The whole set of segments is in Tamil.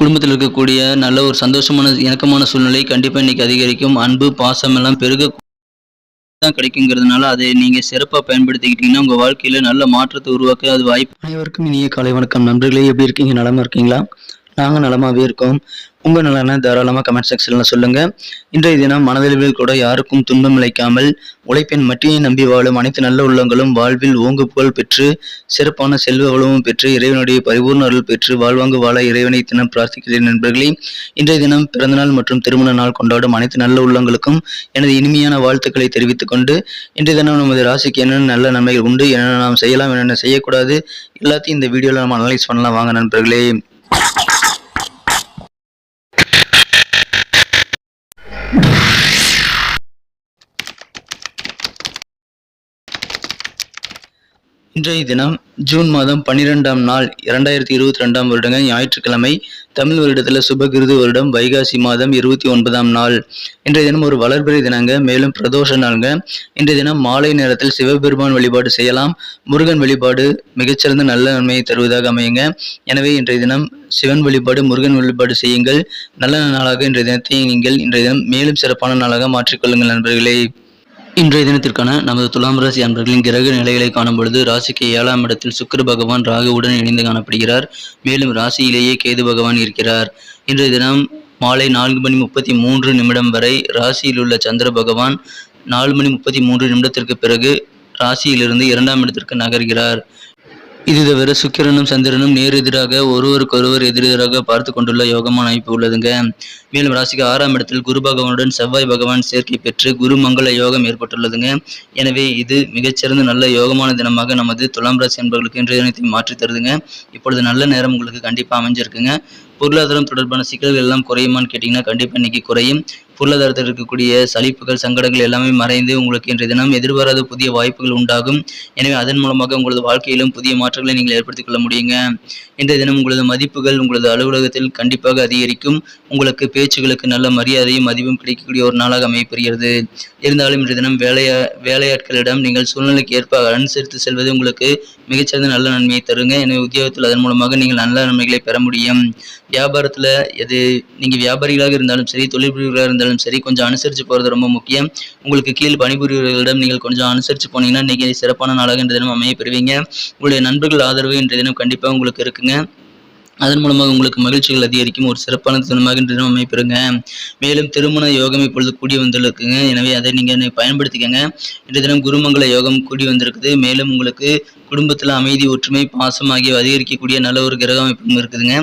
குடும்பத்தில் இருக்கக்கூடிய நல்ல ஒரு சந்தோஷமான இணக்கமான சூழ்நிலை கண்டிப்பாக இன்னைக்கு அதிகரிக்கும். அன்பு பாசம் எல்லாம் பெருக தான் கிடைக்குங்கிறதுனால அதை நீங்கள் சிறப்பாக பயன்படுத்திக்கிட்டீங்கன்னா உங்கள் வாழ்க்கையில் நல்ல மாற்றத்தை உருவாக்க அது வாய்ப்பு. அனைவருக்கும் இனிய காலை வணக்கம். நண்பர்களே எப்படி இருக்கீங்க? நலமாக இருக்கீங்களா? நாங்கள் நலமாகவே இருக்கோம். உங்கள் நலனை தாராளமாக கமெண்ட் செக்ஷனில் சொல்லுங்கள் இன்றைய தினம் மனதளவில் கூட யாருக்கும் துன்பம் இழைக்காமல் உழைப்பின் மட்டியை நம்பி வாழும் அனைத்து நல்ல உள்ளங்களும் வாழ்வில் ஓங்கு புகழ் பெற்று சிறப்பான செல்வ வளமும் பெற்று இறைவனுடைய பரிபூர்ண அருள் பெற்று வாழ்வாங்கு வாழ இறைவனை தினம் பிரார்த்திக்கிறேன் நண்பர்களே. இன்றைய தினம் பிறந்தநாள் மற்றும் திருமண நாள் கொண்டாடும் அனைத்து நல்ல உள்ளங்களுக்கும் எனது இனிமையான வாழ்த்துக்களை தெரிவித்துக் கொண்டு இன்றைய தினம் நமது ராசிக்கு என்னென்ன நல்ல நன்மைகள் உண்டு என்னென்ன நாம் செய்யலாம் என்னென்ன செய்யக்கூடாது எல்லாத்தையும் இந்த வீடியோவில் நம்ம அனலைஸ் பண்ணலாம். வாங்க நண்பர்களே. you இன்றைய தினம் ஜூன் மாதம் பன்னிரெண்டாம் நாள் இரண்டாயிரத்தி இருபத்தி ரெண்டாம் வருடங்க ஞாயிற்றுக்கிழமை தமிழ் வருடத்தில் சுபகிருது வருடம் வைகாசி மாதம் இருபத்தி ஒன்பதாம் நாள். இன்றைய தினம் ஒரு வளர்பிறை தினங்க மேலும் பிரதோஷ நாளுங்க. இன்றைய தினம் மாலை நேரத்தில் சிவபெருமான் வழிபாடு செய்யலாம். முருகன் வழிபாடு மிகச்சிறந்த நல்ல நன்மையை தருவதாக அமையுங்க. எனவே இன்றைய தினம் சிவன் வழிபாடு முருகன் வழிபாடு செய்யுங்கள். நல்ல நாளாக இன்றைய தினத்தை நீங்கள் இன்றைய தினம் மேலும் சிறப்பான நாளாக மாற்றிக்கொள்ளுங்கள் நண்பர்களே. இன்றைய தினத்திற்கான நமது துலாம் ராசி அன்பர்களின் கிரக நிலைகளை காணும் பொழுது ராசிக்கு ஏழாம் இடத்தில் சுக்கிர பகவான் ராகுவுடன் இணைந்து காணப்படுகிறார். மேலும் ராசியிலேயே கேது பகவான் இருக்கிறார். இன்றைய தினம் மாலை நான்கு மணி முப்பத்தி மூன்று நிமிடம் வரை ராசியில் உள்ள சந்திர பகவான் நாலு மணி முப்பத்தி மூன்று நிமிடத்திற்கு பிறகு ராசியிலிருந்து இரண்டாம் இடத்திற்கு நகர்கிறார். இது தவிர சுக்கிரனும் சந்திரனும் நேர் எதிராக ஒருவருக்கொருவர் எதிரெதிராக பார்த்து கொண்டுள்ள யோகமான அமைப்பு உள்ளதுங்க. மேலும் ராசிக்கு ஆறாம் இடத்தில் குரு பகவானுடன் செவ்வாய் பகவான் சேர்க்கை பெற்று குரு மங்கள யோகம் ஏற்பட்டுள்ளதுங்க. எனவே இது மிகச்சிறந்த நல்ல யோகமான தினமாக நமது துலாம் ராசி என்பவர்களுக்கு இன்றைய தினத்தை மாற்றி தருதுங்க. இப்பொழுது நல்ல நேரம் உங்களுக்கு கண்டிப்பாக அமைஞ்சிருக்குங்க. பொருளாதாரம் தொடர்பான சிக்கல்கள் எல்லாம் குறையுமான்னு கேட்டிங்கன்னா கண்டிப்பாக இன்றைக்கி குறையும். பொருளாதாரத்தில் இருக்கக்கூடிய சலிப்புகள் சங்கடங்கள் எல்லாமே மறைந்து உங்களுக்கு இன்றைய தினம் எதிர்பாராத புதிய வாய்ப்புகள் உண்டாகும். எனவே அதன் மூலமாக உங்களது வாழ்க்கையிலும் புதிய மாற்றங்களை நீங்கள் ஏற்படுத்திக் கொள்ள முடியுங்க. இன்றைய தினம் உங்களது மதிப்புகள் உங்களது அலுவலகத்தில் கண்டிப்பாக அதிகரிக்கும். உங்களுக்கு பேச்சுகளுக்கு நல்ல மரியாதையும் மதிப்பும் கிடைக்கக்கூடிய ஒரு நாளாக அமையப்பெறுகிறது. இருந்தாலும் இன்றைய தினம் வேலையா வேலையாட்களிடம் நீங்கள் சூழ்நிலைக்கு ஏற்ப அனுசரித்து செல்வது உங்களுக்கு மிகச்சிறந்த நல்ல நன்மையை தருங்க. எனவே உத்தியோகத்தில் அதன் மூலமாக நீங்கள் நல்ல நன்மைகளை பெற முடியும். வியாபாரத்தில் எது நீங்கள் வியாபாரிகளாக இருந்தாலும் சரி தொழில் புரிவர்களாக இருந்தாலும் சரி கொஞ்சம் அனுசரித்து போகிறது ரொம்ப முக்கியம். உங்களுக்கு கீழ் பணிபுரிவர்களிடம் நீங்கள் கொஞ்சம் அனுசரித்து போனீங்கன்னா இன்றைக்கி சிறப்பான நாளாக இன்றைய தினம் அமைய பெறுவீங்க. உங்களுடைய நண்பர்கள் ஆதரவு இன்றைய தினம் கண்டிப்பாக உங்களுக்கு இருக்குங்க. அதன் மூலமாக உங்களுக்கு மகிழ்ச்சிகள் அதிகரிக்கும். ஒரு சிறப்பான தினமாக இன்று தினம் அமைப்பெறுங்க மேலும் திருமண யோகம் இப்பொழுது கூடி வந்திருக்குங்க எனவே அதை நீங்கள் பயன்படுத்திக்கங்க. இன்றைய தினம் குருமங்கல யோகம் கூடி வந்திருக்குது. மேலும் உங்களுக்கு குடும்பத்தில் அமைதி ஒற்றுமை பாசம் ஆகியவை அதிகரிக்கக்கூடிய நல்ல ஒரு கிரக அமைப்பும் இருக்குதுங்க.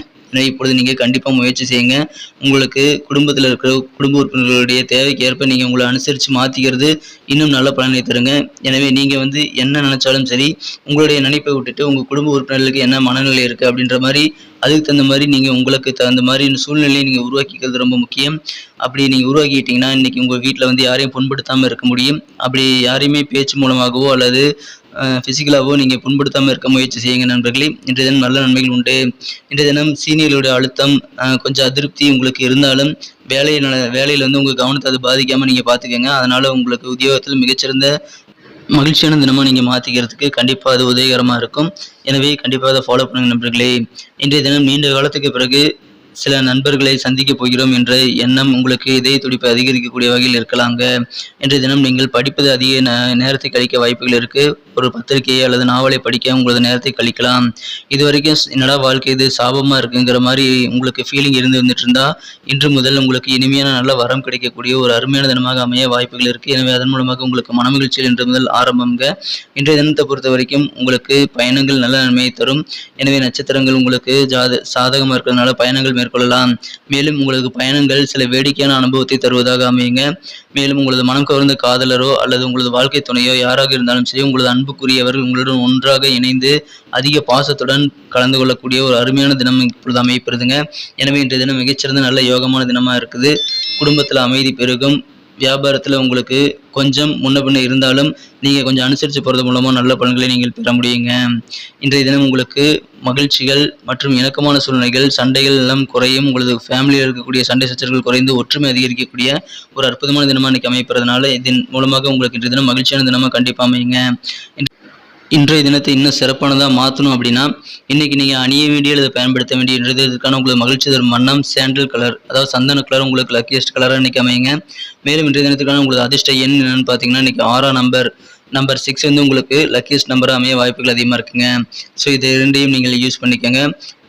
இப்பொழுது நீங்கள் கண்டிப்பாக முயற்சி செய்யுங்க. உங்களுக்கு குடும்பத்தில் இருக்கிற குடும்ப உறுப்பினர்களுடைய தேவைக்கு ஏற்ப நீங்கள் உங்களை அனுசரித்து மாற்றிக்கிறது இன்னும் நல்ல பலனை தருங்க. எனவே நீங்கள் வந்து என்ன நினச்சாலும் சரி உங்களுடைய நினைப்பை விட்டுட்டு உங்கள் குடும்ப உறுப்பினர்களுக்கு என்ன மனநிலை இருக்குது அப்படின்ற மாதிரி அதுக்கு தகுந்த மாதிரி நீங்கள் உங்களுக்கு தகுந்த மாதிரி சூழ்நிலையை நீங்கள் உருவாக்கிக்கிறது ரொம்ப முக்கியம். அப்படி நீங்கள் உருவாக்கிட்டீங்கன்னா இன்றைக்கி உங்கள் வீட்டில் வந்து யாரையும் புண்படுத்தாமல் இருக்க முடியும். அப்படி யாரையுமே பேச்சு மூலமாகவோ அல்லது ஃபிசிக்கலாகவோ நீங்கள் புண்படுத்தாமல் இருக்க முயற்சி செய்யுங்க நண்பர்களே. இன்றைய தினம் நல்ல நன்மைகள் உண்டு. இன்றைய தினம் சீனியர்களுடைய அழுத்தம் கொஞ்சம் அதிருப்தி உங்களுக்கு இருந்தாலும் வேலையில் வேலையில் வந்து உங்கள் கவனத்தை அது பாதிக்காமல் நீங்கள் பார்த்துக்கோங்க அதனால் உங்களுக்கு உத்தியோகத்தில் மிகச்சிறந்த மகிழ்ச்சியான தினமாக நீங்கள் மாற்றிக்கிறதுக்கு கண்டிப்பாக அது உதவிகரமாக இருக்கும். எனவே கண்டிப்பாக அதை ஃபாலோ பண்ணுங்க நண்பர்களே. இன்றைய தினம் நீண்ட காலத்துக்கு பிறகு சில நண்பர்களை சந்திக்க போகிறோம் என்ற எண்ணம் உங்களுக்கு இதய துடிப்பு அதிகரிக்கக்கூடிய வகையில் இருக்கலாங்க. இன்றைய தினம் நீங்கள் படிப்பது அதிக நேரத்தை கழிக்க வாய்ப்புகள் இருக்கு. ஒரு பத்திரிகையை அல்லது நாவலை படிக்க உங்களது நேரத்தை கழிக்கலாம். இது வரைக்கும் என்னடா வாழ்க்கை இது சாபமாக இருக்குங்கிற மாதிரி உங்களுக்கு ஃபீலிங் இருந்து வந்துட்டு இருந்தா இன்று முதல் உங்களுக்கு இனிமையான நல்ல வரம் கிடைக்கக்கூடிய ஒரு அருமையான தினமாக அமைய வாய்ப்புகள் இருக்கு. எனவே அதன் மூலமாக உங்களுக்கு மனமகிழ்ச்சியில் இன்று முதல் ஆரம்பங்க இன்றைய தினத்தை பொறுத்த வரைக்கும் உங்களுக்கு பயணங்கள் நல்ல நன்மையை தரும். எனவே நட்சத்திரங்கள் உங்களுக்கு ஜாத சாதகமாக இருக்கிறதுனால பயணங்கள் மேற்கொள்ளலாம். மேலும் உங்களது பயணங்கள் சில வேடிக்கையான அனுபவத்தை தருவதாக அமையுங்க. மேலும் உங்களது மனம் கவர்ந்த காதலரோ அல்லது உங்களது வாழ்க்கை துணையோ யாராக இருந்தாலும் சரி உங்களது அன்புக்குரியவர்கள் உங்களுடன் ஒன்றாக இணைந்து அதிக பாசத்துடன் கலந்து கொள்ளக்கூடிய ஒரு அருமையான தினம் இப்பொழுது அமையப்படுதுங்க எனவே இன்றைய தினம் மிகச்சிறந்த நல்ல யோகமான தினமாக இருக்குது. குடும்பத்தில் அமைதி பெருகும். வியாபாரத்தில் உங்களுக்கு கொஞ்சம் முன்ன பின்ன இருந்தாலும் நீங்கள் கொஞ்சம் அனுசரித்து போகிறது மூலமாக நல்ல பலன்களை நீங்கள் பெற முடியுங்க. இன்றைய தினம் உங்களுக்கு மகிழ்ச்சிகள் மற்றும் இணக்கமான சூழ்நிலைகள் சண்டைகள் எல்லாம் குறையும். உங்களது ஃபேமிலியில் இருக்கக்கூடிய சண்டை சச்சரவுகள் குறைந்து ஒற்றுமை அதிகரிக்கக்கூடிய ஒரு அற்புதமான தினமாக இன்றைக்கி அமைப்பதுனால இதன் மூலமாக உங்களுக்கு இன்றைய தினம் மகிழ்ச்சியான தினமாக கண்டிப்பாக அமையுங்க. இன்றைய தினத்தை இன்னும் சிறப்பானதாக மாற்றணும் அப்படின்னா இன்னைக்கு நீங்கள் அணிய வேண்டிய அல்லது பயன்படுத்த வேண்டியது இதற்கான உங்களுக்கு மகிழ்ச்சி தரும் வண்ணம் சாண்டல் கலர் அதாவது சந்தன கலர் உங்களுக்கு லக்கியஸ்ட் கலராக இன்றைக்கி அமையுங்க. மேலும் இன்றைய தினத்துக்கான உங்களுக்கு அதிர்ஷ்ட எண் என்னன்னு பார்த்தீங்கன்னா இன்றைக்கி ஆறாம் நம்பர் நம்பர் சிக்ஸ் வந்து உங்களுக்கு லக்கியஸ்ட் நம்பராக அமைய வாய்ப்புகள் அதிகமாக இருக்குங்க. ஸோ இது இரண்டையும் நீங்கள் யூஸ் பண்ணிக்கோங்க.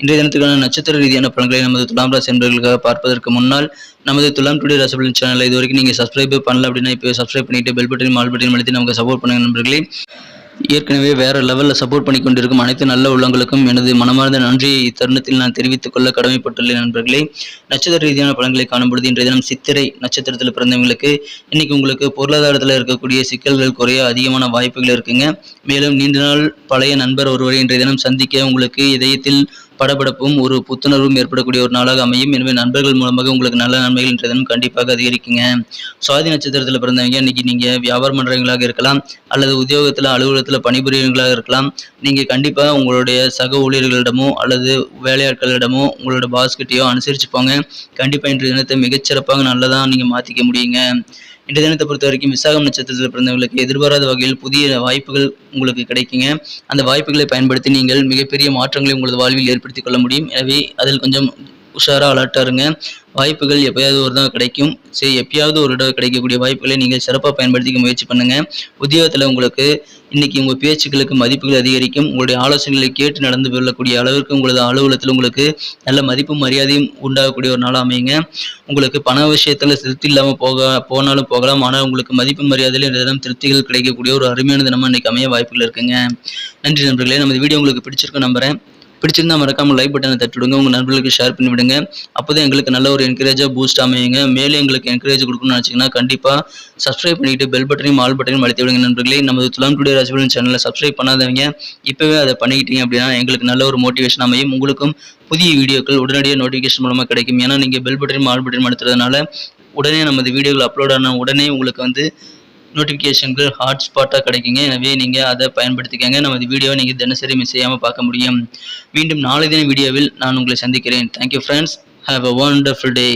இன்றைய தினத்துக்கான நட்சத்திர ரீதியான பலன்களை நமது துலாம் ராசி என்பவர்களுக்காக பார்ப்பதற்கு முன்னால் நமது துலாம் டுடே ரசபலன் சேனலை இது வரைக்கும் நீங்கள் சப்ஸ்கிரைப் பண்ணல அப்படின்னா இப்போ சப்ஸ்கிரைப் பண்ணிட்டு பெல் பட்டன் மால் பட்டன் அழுத்தி நமக்கு சப்போர்ட் பண்ணுங்க நண்பர்களே. ஏற்கனவே வேற லெவலில் சப்போர்ட் பண்ணி கொண்டிருக்கும் அனைத்து நல்ல உள்ளங்களுக்கும் எனது மனமார்ந்த நன்றியை இத்தருணத்தில் நான் தெரிவித்துக் கொள்ள கடமைப்பட்டுள்ளேன் நண்பர்களே. நட்சத்திர ரீதியான பலன்களை காணும்பொழுது இன்றைய தினம் சித்திரை நட்சத்திரத்தில் பிறந்தவங்களுக்கு இன்னைக்கு உங்களுக்கு பொருளாதாரத்தில் இருக்கக்கூடிய சிக்கல்கள் குறைய அதிகமான வாய்ப்புகள் இருக்குங்க. மேலும் நீண்ட நாள் பழைய நண்பர் ஒருவரை இன்றைய தினம் சந்திக்க உங்களுக்கு இதயத்தில் படபடப்பும் ஒரு புத்துணர்வும் ஏற்படக்கூடிய ஒரு நாளாக அமையும். எனவே நண்பர்கள் மூலமாக உங்களுக்கு நல்ல நன்மைகள் இன்றைய தினம் கண்டிப்பாக அதிகரிக்குங்க. சுவாதி நட்சத்திரத்தில் பிறந்தவங்க இன்னைக்கு நீங்கள் வியாபாரம் பண்ணுறவங்களாக இருக்கலாம் அல்லது உத்தியோகத்தில் அலுவலகத்தில் பணிபுரியவங்களாக இருக்கலாம். நீங்கள் கண்டிப்பாக உங்களுடைய சக ஊழியர்களிடமோ அல்லது வேலையாட்களிடமோ உங்களோட பாஸ்கிட்டையோ அனுசரிச்சு போங்க. கண்டிப்பாக இன்றைய தினத்தை மிகச்சிறப்பாக நல்லதாக நீங்கள் மாற்றிக்க முடியுங்க. இன்றைய தினத்தை பொறுத்த வரைக்கும் விசாகம் நட்சத்திரத்தில் பிறந்தவங்களுக்கு எதிர்பாராத வகையில் புதிய வாய்ப்புகள் உங்களுக்கு கிடைக்குங்க. அந்த வாய்ப்புகளை பயன்படுத்தி நீங்கள் மிகப்பெரிய மாற்றங்களை உங்களது வாழ்வில் ஏற்படுத்திக் கொள்ள முடியும். எனவே அதில் கொஞ்சம் உஷாராக அலர்ட்டாக இருங்க. வாய்ப்புகள் எப்பயாவது ஒரு தான் கிடைக்கும். சரி எப்பயாவது ஒரு தடவை கிடைக்கக்கூடிய வாய்ப்புகளை நீங்கள் சிறப்பாக பயன்படுத்திக்க முயற்சி பண்ணுங்கள் உத்தியோகத்தில் உங்களுக்கு இன்னைக்கு உங்கள் பேச்சுக்களுக்கு மதிப்புகள் அதிகரிக்கும். உங்களுடைய ஆலோசனைகளை கேட்டு நடந்து கொள்ளக்கூடிய அளவிற்கு உங்களது அலுவலகத்தில் உங்களுக்கு நல்ல மதிப்பும் மரியாதையும் உண்டாகக்கூடிய ஒரு நாளாக அமையுங்க. உங்களுக்கு பண விஷயத்தில் திருப்தி இல்லாமல் போக போனாலும் போகலாம். ஆனால் உங்களுக்கு மதிப்பு மரியாதையில் நிறைய திருப்திகள் கிடைக்கக்கூடிய ஒரு அருமையான தினமாக இன்னைக்கு அமைய வாய்ப்புகள் இருக்குங்க. நன்றி நண்பர்களே. நம்ம வீடியோ உங்களுக்கு பிடிச்சிருக்கும் நம்புகிறேன் பிடிச்சிருந்தா மறக்காமல் லைக் பட்டனை தட்டுவிடுங்க. உங்கள் நண்பர்களுக்கு ஷேர் பண்ணிவிடுங்க. அப்போதான் எங்களுக்கு நல்ல ஒரு என்கரேஜாக பூஸ்ட் அமையுங்க. மேலே எங்களுக்கு என்கரேஜ் கொடுக்கணும்னு நினச்சிங்கன்னா கண்டிப்பாக சப்ஸ்கிரைப் பண்ணிட்டு பெல் பட்டனையும் ஆல் பட்டனையும் அழுத்தி விடுங்க நண்பர்களே. நமது துலாம் டுடே ராசிபலன் சேனலை சப்ஸ்கிரைப் பண்ணாதவங்க இப்போவே அதை பண்ணிக்கிட்டீங்க அப்படின்னா எங்களுக்கு நல்ல ஒரு மோட்டிவேஷன் அமையும். உங்களுக்கும் புதிய வீடியோக்கள் உடனடியாக நோட்டிஃபிகேஷன் மூலமாக கிடைக்கும். ஏன்னா நீங்கள் பெல் பட்டனையும் ஆல் பட்டனையும் அழுத்துறதுனால உடனே நமது வீடியோகள் அப்லோட் ஆன உடனே உங்களுக்கு வந்து நோட்டிஃபிகேஷன்கள் ஹாட்ஸ்பாட்டாக கிடைக்குங்க. எனவே நீங்கள் அதை பயன்படுத்திக்கங்க. நமது வீடியோவை நீங்கள் தினசரி மிஸ் செய்யாமல் பார்க்க முடியும். மீண்டும் நாளை தின வீடியோவில் நான் உங்களை சந்திக்கிறேன். Thank you friends have a wonderful day